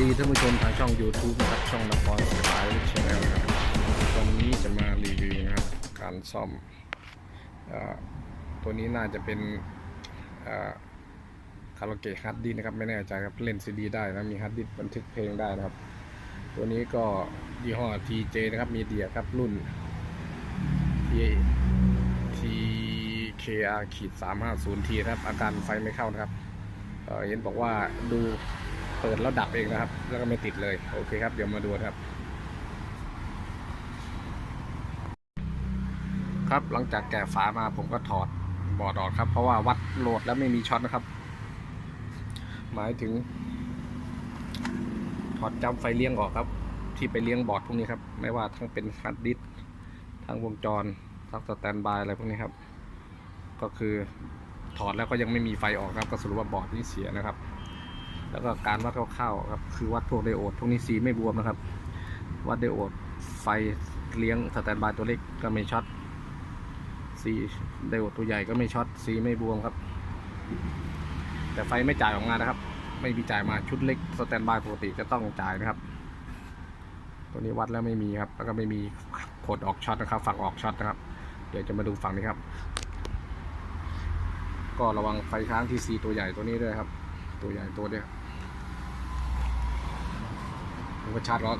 ดีท่านผู้ชมทางช่อง YouTube นะครับช่องนครสายชแนลนะครับวันนี้จะมารีวิวนะครับการซ่อมอตัวนี้น่าจะเป็นคาราโอเกะฮัดดี้นะครับไม่แน่ใจครับเล่นซีดีได้นะมีฮัดดี้บันทึกเพลงได้นะครับ ตัวนี้ก็ยี่ห้อ TJ นะครับมีเดียครับรุ่น T TKR ขีด350 T นะครับอาการไฟไม่เข้านะครับเอ่อเห็นบอกว่าดู เปิดแล้วดับเองนะครับ แล้วก็ไม่ติดเลย โอเคครับ เดี๋ยวมาดูครับ ครับหลังจากแกะฝามาผมก็ถอดบอร์ดออกครับ เพราะว่าวัดโหลดแล้วไม่มีช็อตนะครับ หมายถึง ถอดจำไฟเลี้ยงออกครับ ที่ไปเลี้ยงบอร์ดพวกนี้ครับ ไม่ว่าทั้งเป็นฮาร์ดดิสทั้งวงจรทั้งสแตนบายอะไรพวกนี้ครับ ก็คือถอดแล้วก็ยังไม่มีไฟออกครับ ก็สรุปว่าบอร์ดนี่เสียนะครับ แล้วก็การวัดคร่าวๆครับคือวัดพวกไดโอดพวกนี้สีไม่บวมนะครับ วัดไดโอดไฟเลี้ยงสแตนบายตัวเล็กก็ไม่ช็อตสีไดโอดตัวใหญ่ก็ไม่ช็อตสีไม่บวมครับ แต่ไฟไม่จ่ายออกมานะครับ ไม่มีจ่ายมาชุดเล็กสแตนบายปกติจะต้องจ่ายนะครับ ตัวนี้วัดแล้วไม่มีครับ แล้วก็ไม่มีผลออกช็อตนะครับ ฝั่งออกช็อตนะครับ เดี๋ยวจะมาดูฝั่งนี้ครับ ก็ระวังไฟค้างที่ซีตัวใหญ่ตัวนี้ด้วยครับ ตัวใหญ่ตัวเนี้ยผม ก็ชาร์จแล้ว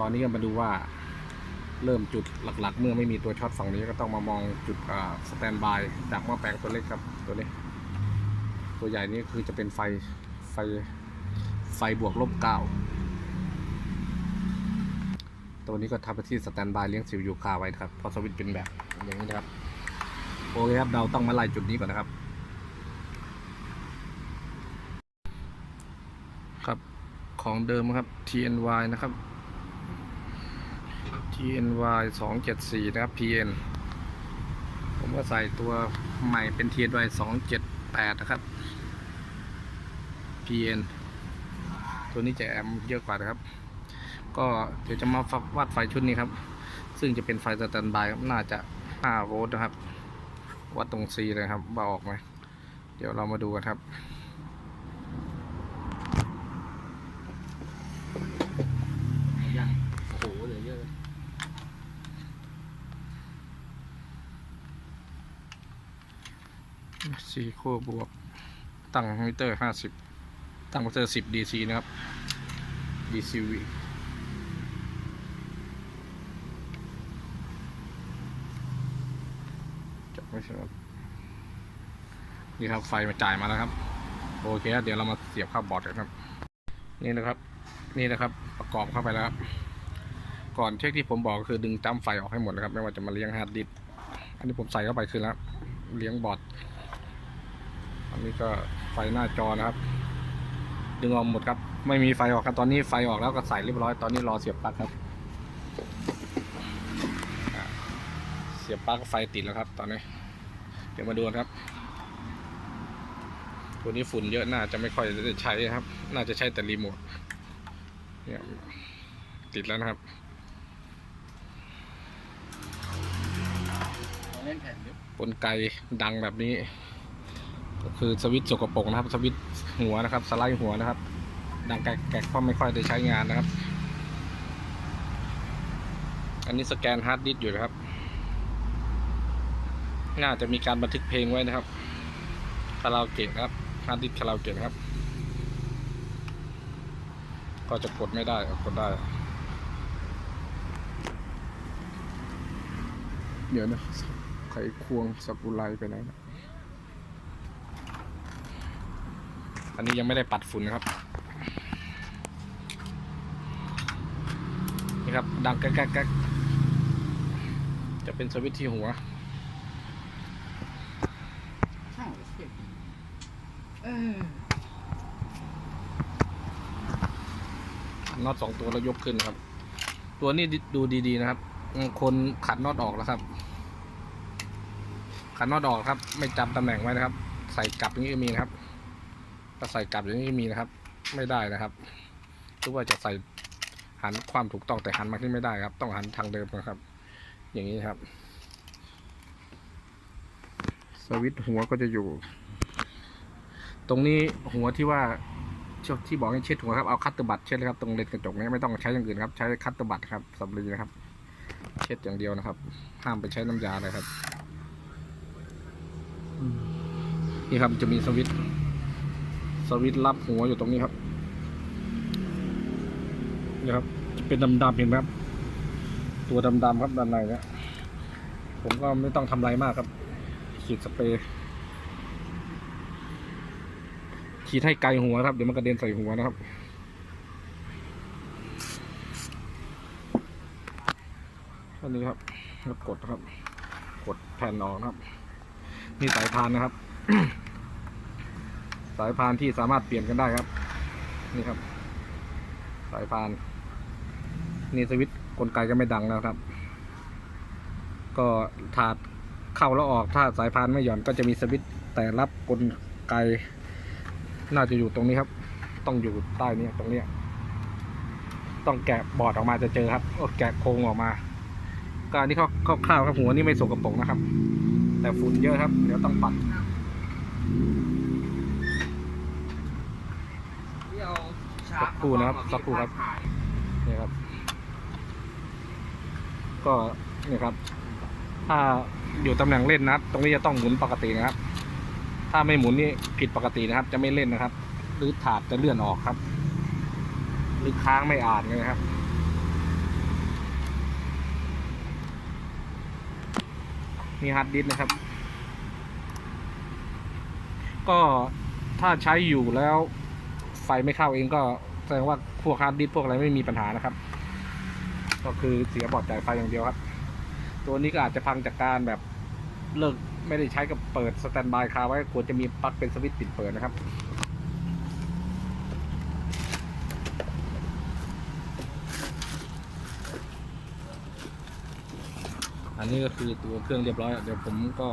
ตอนนี้ก็มาดูว่าเริ่มจุดหลัก ๆ เมื่อไม่มีตัวช็อตฝั่งนี้ก็ต้องมามองจุดสแตนบายจากหม้อแปลงตัวเล็กครับตัวนี้ตัวใหญ่นี่คือจะเป็นไฟไฟไฟบวกลบเก้าตัวนี้ก็ทำไปที่สแตนบายเลี้ยงสิวยูคาไว้ครับเพราะสวิตช์เป็นแบบอย่างนี้นะครับโอเคครับเราต้องมาไล่จุดนี้ก่อนนะครับ ของเดิมครับ TNY นะครับ TNY 274 นะครับ PN ผมก็ใส่ตัวใหม่เป็น TNY 278 นะครับ PN ตัวนี้จะแอมเยอะกว่านะครับ ก็เดี๋ยวจะมาวัดไฟชุดนี้ครับ ซึ่งจะเป็นไฟสแตนบายครับ น่าจะ 5 โวลต์นะครับ วัดตรง C เลยครับว่าออกไหม เดี๋ยวเรามาดูกันครับ ยังโอ้โหเหลือเยอะเลย ซีโคบวก ตั้งมิเตอร์ห้าสิบตั้งมิเตอร์สิบดีซีนะครับ DCV จะไม่ใช่ครับนี่ครับไฟมาจ่ายมาแล้วครับโอเคเดี๋ยวเรามาเสียบเข้าบอร์ดกันครับ นี่นะครับ นี่นะครับ ประกอบเข้าไปแล้วครับ ก่อนเช็คที่ผมบอกก็คือดึงจ้ำไฟออกให้หมดนะครับ ไม่ว่าจะมาเลี้ยงฮาร์ดดิสก์อันนี้ผมใส่เข้าไปคือแล้วเลี้ยงบอร์ด นนี้ก็ไฟหน้าจอนะครับ ดึงออกหมดครับ ไม่มีไฟออกครับตอนนี้ไฟออกแล้วก็ใส่เรียบร้อยตอนนี้รอเสียบปลั๊กครับ เสียบปลั๊กไฟติดแล้วครับ ตอนนี้ เดี๋ยวมาดูครับ ตัวนี้ฝุ่นเยอะน่าจะไม่ค่อยได้ใช้ครับ น่าจะใช้แต่รีโมทเนี่ยติดแล้วนะครับเล่นแผ่นดิบกลไกดังแบบนี้ ก็คือสวิตช์สกปรกนะครับ สวิตช์หัวนะครับ สไลด์หัวนะครับ ดังแกะๆเพราะไม่ค่อยได้ใช้งานนะครับ อันนี้สแกนฮาร์ดดิสก์อยู่นะครับ น่าจะมีการบันทึกเพลงไว้นะครับคาราโอเกะครับฮาร์ดดิสก์คาราโอเกะครับ ก็จะกดไม่ได้กดได้ เดี๋ยวนะไขควงสักุไลไปไหนนะ อันนี้ยังไม่ได้ปัดฝุ่นนะครับ นี่ครับ ดังแก๊กแก๊กจะเป็นสวิตช์ที่หัวน็อตสองตัวแล้วยกขึ้นครับ ตัวนี้ดูดีๆนะครับ คนขัดน็อตออกแล้วครับขัดน็อตออกครับ ไม่จำตำแหน่งไว้นะครับ ใส่กลับอย่างนี้ก็มีนะครับ ถ้าใส่กลับอย่างนี้มีนะครับ ไม่ได้นะครับหรือว่าจะใส่หันความถูกต้องแต่หันมาที่ไม่ได้ครับ ต้องหันทางเดิมนะครับ อย่างนี้ครับ สวิตหัวก็จะอยู่ ตรงนี้หัวที่ว่าที่บอกให้เช็ดหัวครับเอาคัตเตอร์บัตเช็ดเลยครับตรงเลนกระจกนี้ไม่ต้องใช้อย่างอื่นครับ ใช้คัตเตอร์บัตครับสำลีนะครับ เช็ดอย่างเดียวนะครับ ห้ามไปใช้น้ำยาเลยครับนี่ครับจะมีสวิตช์ สวิตช์รับหัวอยู่ตรงนี้ครับนี่ครับ จะเป็นดำๆเห็นไหมครับ ตัวดำๆครับด้านในเนี่ยผมก็ไม่ต้องทำอะไรมากครับ ฉีดสเปรย์ฉีดให้ไกลหัวครับ เดี๋ยวมันกระเด็นใส่หัวนะครับ อันนี้ครับแล้วกดนะครับ กดแผ่นออกครับ นี่สายพานนะครับ สายพานที่สามารถเปลี่ยนกันได้ครับ นี่ครับ สายพาน นี่สวิตช์กลไกก็ไม่ดังแล้วครับ ก็ถาดเข้าแล้วออกถ้าสายพานไม่หย่อนก็จะมีสวิตช์แต่รับกลไก น่าจะอยู่ตรงนี้ครับ ต้องอยู่ใต้นี้ตรงนี้ต้องแกะบอร์ดออกมาจะเจอครับก็แกะโครงออกมาการที่เขาคร่าวๆครับหัวนี่ไม่สกปรกนะครับ แต่ฝุ่นเยอะครับ เดี๋ยวต้องปัด สักครู่นะครับ สักครู่ครับนี่ครับ ก็นี่ครับ ถ้าอยู่ตำแหน่งเล่นนะครับ ตรงนี้จะต้องหมุนปกตินะครับ ถ้าไม่หมุนนี่ผิดปกตินะครับ จะไม่เล่นนะครับ หรือถาดจะเลื่อนออกครับ หรือค้างไม่อ่านเลยนะครับนี่ฮาร์ดดิสนะครับ ก็ถ้าใช้อยู่แล้วไฟไม่เข้าเองก็ แสดงว่าพวกฮาร์ดดิสพวกอะไรไม่มีปัญหานะครับ ก็คือเสียบอร์ดจ่ายไฟอย่างเดียวครับ ตัวนี้ก็อาจจะพังจากการแบบเลิกไม่ได้ใช้กับเปิดสแตนบายคาไว้ควรจะมีปลั๊กเป็นสวิตช์ปิดเปิดนะครับอันนี้ก็คือตัวเครื่องเรียบร้อยเดี๋ยวผมก็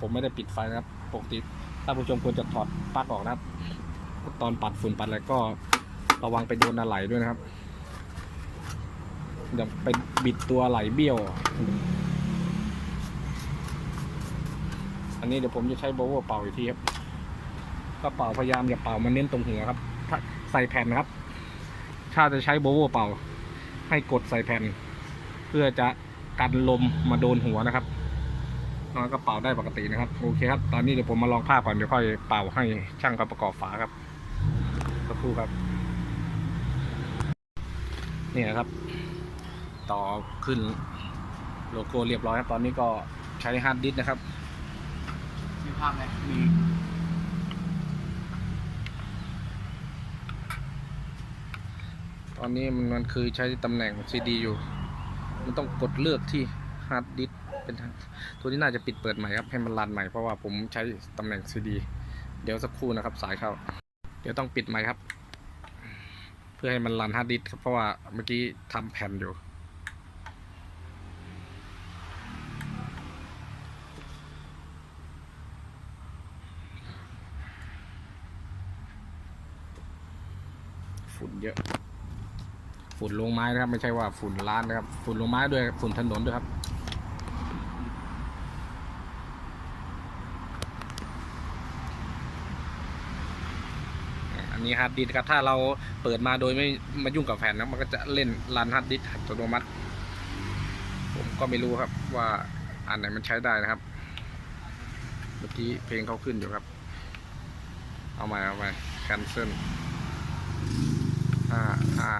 ผมไม่ได้ปิดไฟนะครับ ปกติถ้าผู้ชมควรจะถอดปลั๊กออกนะครับ ตอนปัดฝุ่นปัดอะไรก็ ระวังไปโดนอะไหล่ด้วยนะครับเดี๋ยวไปบิดตัวไหล่เบี้ยว อันนี้เดี๋ยวผมจะใช้โบว์เป่าอีกทีครับก็เป่าพยายามอย่าเป่ามันเน้นตรงหัวครับ ใส่แผ่นนะครับ ถ้าจะใช้โบว์เป่า ให้กดใส่แผ่น เพื่อจะกันลมมาโดนหัวนะครับแล้วก็เป่าได้ปกตินะครับ โอเคครับ ตอนนี้เดี๋ยวผมมาลองภาพก่อนเดี๋ยวค่อยเป่าให้ช่างเขาประกอบฝาครับสักครู่ครับ นี่นะครับ ต่อขึ้นโลโก้เรียบร้อยครับ ตอนนี้ก็ใช้ฮาร์ดดิสก์นะครับ มีภาพไหมมีตอนนี้มันมันคือใช้ตำแหน่ง CD อยู่ มันต้องกดเลือกที่ฮาร์ดดิสก์เป็นทางตัวนี้น่าจะปิดเปิดใหม่ครับ ให้มันรันใหม่เพราะว่าผมใช้ตำแหน่ง CD เดี๋ยวสักครู่นะครับ สายเข้า เดี๋ยวต้องปิดใหม่ครับ เพื่อให้มันรันฮาร์ดดิสครับเพราะว่าเมื่อกี้ทำแผ่นอยู่ ฝุ่นเยอะ ฝุ่นลงไม้นะครับ ไม่ใช่ว่าฝุ่นร้านนะครับ ฝุ่นลงไม้ด้วยฝุ่นถนนด้วยครับ อั นี้ฮาร์ดดิสก์ครับ ถ้าเราเปิดมาโดยไม่มายุ่งกับแผ่นนะมันก็จะเล่นรันฮาร์ดดิสก์อัตโนมัติ ผมก็ไม่รู้ครับว่าอันไหนมันใช้ได้นะครับ เมื่อกี้เพลงเขาขึ้นอยู่ครับ เอาใหม่เอาใหม่ cancel ห้าห้า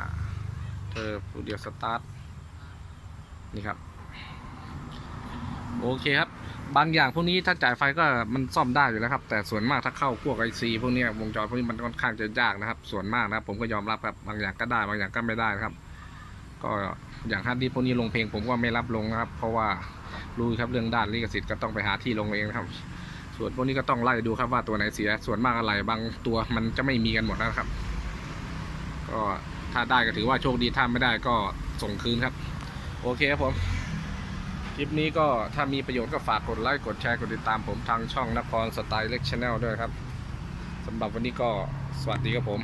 เธอผู้เดียวสตาร์ทนี่ครับ โอเคครับ บางอย่างพวกนี้ถ้าจ่ายไฟก็มันซ่อมได้อยู่แล้วครับ แต่ส่วนมากถ้าเข้าพวกไอซีพวกนี้วงจรพวกนี้มันค่อนข้างจะยากนะครับ ส่วนมากนะผมก็ยอมรับครับบางอย่างก็ได้บางอย่างก็ไม่ได้ครับ ก็อย่างฮาร์ดดิสก์พวกนี้ลงเพลงผมก็ไม่รับลงนะครับ เพราะว่ารู้ครับเรื่องด้านลิขสิทธิ์ก็ต้องไปหาที่ลงเองนะครับ ส่วนพวกนี้ก็ต้องไล่ดูครับว่าตัวไหนเสีย ส่วนมากอะไรบางตัวมันจะไม่มีกันหมดนะครับ ก็ถ้าได้ก็ถือว่าโชคดีถ้าไม่ได้ก็ส่งคืนครับ โอเคครับผม คลิปนี้ก็ถ้ามีประโยชน์ก็ฝากกดไลค์กดแชร์กดติดตามผมทางช่องนครสไตล์เล็กชาแนลด้วยครับสำหรับวันนี้ก็สวัสดีครับผม